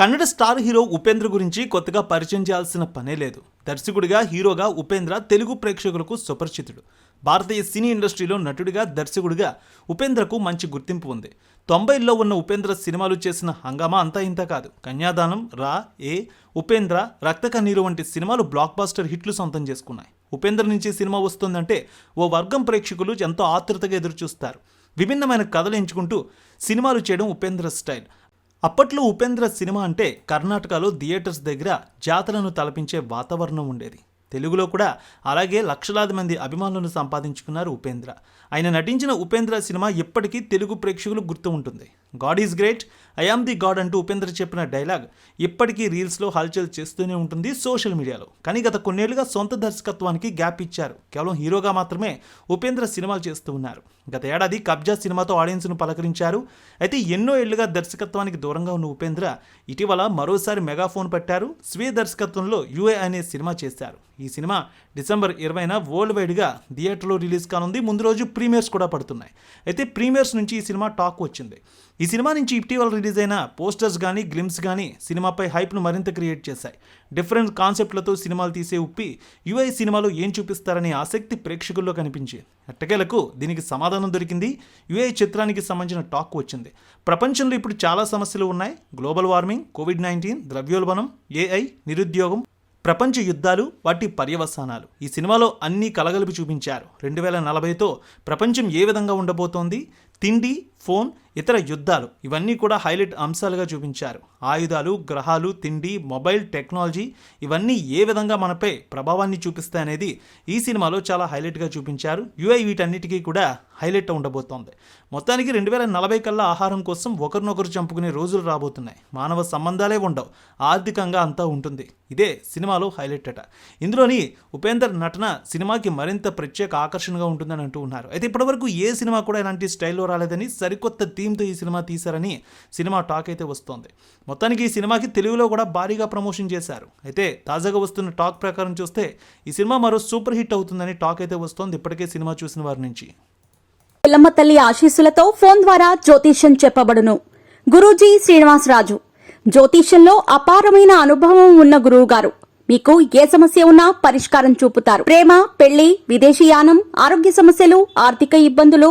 Kannada star hero Upendra గురించి కొత్తగా పరిచయం చేయాల్సిన పనే లేదు. దర్శకుడిగా హీరోగా ఉపేంద్ర తెలుగు ప్రేక్షకులకు సుపరిచితుడు. భారతీయ సినీ ఇండస్ట్రీలో నటుడిగా దర్శకుడిగా ఉపేంద్రకు మంచి గుర్తింపు ఉంది. తొంభైల్లో ఉన్న ఉపేంద్ర సినిమాలు చేసిన హంగామా అంతా ఇంత కాదు. కన్యాదానం రా ఏ ఉపేంద్ర రక్త కన్నీరు వంటి సినిమాలు బ్లాక్ బాస్టర్ హిట్లు సొంతం చేసుకున్నాయి. ఉపేంద్ర నుంచి సినిమా వస్తుందంటే ఓ వర్గం ప్రేక్షకులు ఎంతో ఆతృతగా ఎదురుచూస్తారు. విభిన్నమైన కథలు ఎంచుకుంటూ సినిమాలు చేయడం ఉపేంద్ర స్టైల్. అప్పట్లో ఉపేంద్ర సినిమా అంటే కర్ణాటకలో థియేటర్స్ దగ్గర జాతరను తలపించే వాతావరణం ఉండేది. తెలుగులో కూడా అలాగే లక్షలాది మంది అభిమానులను సంపాదించుకున్నారు ఉపేంద్ర. ఆయన నటించిన ఉపేంద్ర సినిమా ఇప్పటికీ తెలుగు ప్రేక్షకులు గుర్తు ఉంటుంది. God is great I am the God అంటూ ఉపేంద్ర చెప్పిన డైలాగ్ ఇప్పటికీ రీల్స్లో హల్చల్ చేస్తూనే ఉంటుంది సోషల్ మీడియాలో. కానీ గత కొన్నేళ్ళుగా సొంత దర్శకత్వానికి గ్యాప్ ఇచ్చారు. కేవలం హీరోగా మాత్రమే ఉపేంద్ర సినిమాలు చేస్తూ ఉన్నారు. గత ఏడాది కబ్జా సినిమాతో ఆడియన్స్ను పలకరించారు. అయితే ఎన్నో ఏళ్ళుగా దర్శకత్వానికి దూరంగా ఉన్న ఉపేంద్ర ఇటీవల మరోసారి మెగాఫోన్ పట్టారు. స్వీయ దర్శకత్వంలో యుఏ అనే సినిమా చేశారు. ఈ సినిమా డిసెంబర్ ఇరవైన వరల్డ్ వైడ్గా థియేటర్లో రిలీజ్ కానుంది. ముందు రోజు ప్రీమియర్స్ కూడా పడుతున్నాయి. అయితే ప్రీమియర్స్ నుంచి ఈ సినిమా టాక్ వచ్చింది. ఈ సినిమా నుంచి ఇటీవల రిలీజ్ అయిన పోస్టర్స్ కానీ గ్లిమ్స్ కానీ సినిమాపై హైప్ను మరింత క్రియేట్ చేశాయి. డిఫరెంట్ కాన్సెప్ట్లతో సినిమాలు తీసే ఉప్పి యుఐ సినిమాలో ఏం చూపిస్తారనే ఆసక్తి ప్రేక్షకుల్లో కనిపించింది. అట్టకేలకు దీనికి సమాధానం దొరికింది. యుఐ చిత్రానికి సంబంధించిన టాక్ వచ్చింది. ప్రపంచంలో ఇప్పుడు చాలా సమస్యలు ఉన్నాయి. గ్లోబల్ వార్మింగ్ కోవిడ్ నైన్టీన్ ద్రవ్యోల్బణం ఏఐ నిరుద్యోగం ప్రపంచ యుద్ధాలు వాటి పర్యవసానాలు. ఈ సినిమాలో అన్నీ కలగలిపి చూపించారు. రెండు వేల నలభైతో ప్రపంచం ఏ విధంగా ఉండబోతోంది? తిండి ఫోన్ ఇతర యుద్ధాలు. ఇవన్నీ కూడా హైలైట్ అంశాలుగా చూపించారు. ఆయుధాలు గ్రహాలు తిండి మొబైల్ టెక్నాలజీ ఇవన్నీ ఏ విధంగా మనపై ప్రభావాన్ని చూపిస్తాయనేది ఈ సినిమాలో చాలా హైలైట్గా చూపించారు. యుఐ వీటన్నిటికీ కూడా హైలైట్ ఉండబోతోంది. మొత్తానికి రెండు వేల నలభై కల్లా ఆహారం కోసం ఒకరినొకరు చంపుకునే రోజులు రాబోతున్నాయి. మానవ సంబంధాలే ఉండవు. ఆర్థికంగా అంతా ఉంటుంది. ఇదే సినిమాలో హైలైట్ అట. ఇందులోని ఉపేందర్ నటన సినిమాకి మరింత ప్రత్యేక ఆకర్షణగా ఉంటుందని అంటూ ఉన్నారు. అయితే ఇప్పటివరకు ఏ సినిమా కూడా ఇలాంటి స్టైల్లో రాలేదని సరికొత్త థీమ్తో ఈ సినిమా తీశారని సినిమా టాక్ అయితే వస్తోంది. మొత్తానికి ఈ సినిమాకి తెలుగులో కూడా భారీగా ప్రమోషన్ చేశారు. అయితే తాజాగా వస్తున్న టాక్ ప్రకారం చూస్తే ఈ సినిమా మరో సూపర్ హిట్ అవుతుందని టాక్ అయితే వస్తోంది. ఇప్పటికే సినిమా చూసిన వారి నుంచి. పిల్లమ్మ తల్లి ఆశీస్సులతో ఫోన్ ద్వారా జ్యోతిష్యం చెప్పబడును. గురూజీ శ్రీనివాసరాజు. జ్యోతిష్యంలో అపారమైన అనుభవం ఉన్న గురువు గారు మీకు ఏ సమస్య ఉన్నా పరిష్కారం చూపుతారు. ప్రేమ పెళ్ళి విదేశీయానం ఆరోగ్య సమస్యలు ఆర్థిక ఇబ్బందులు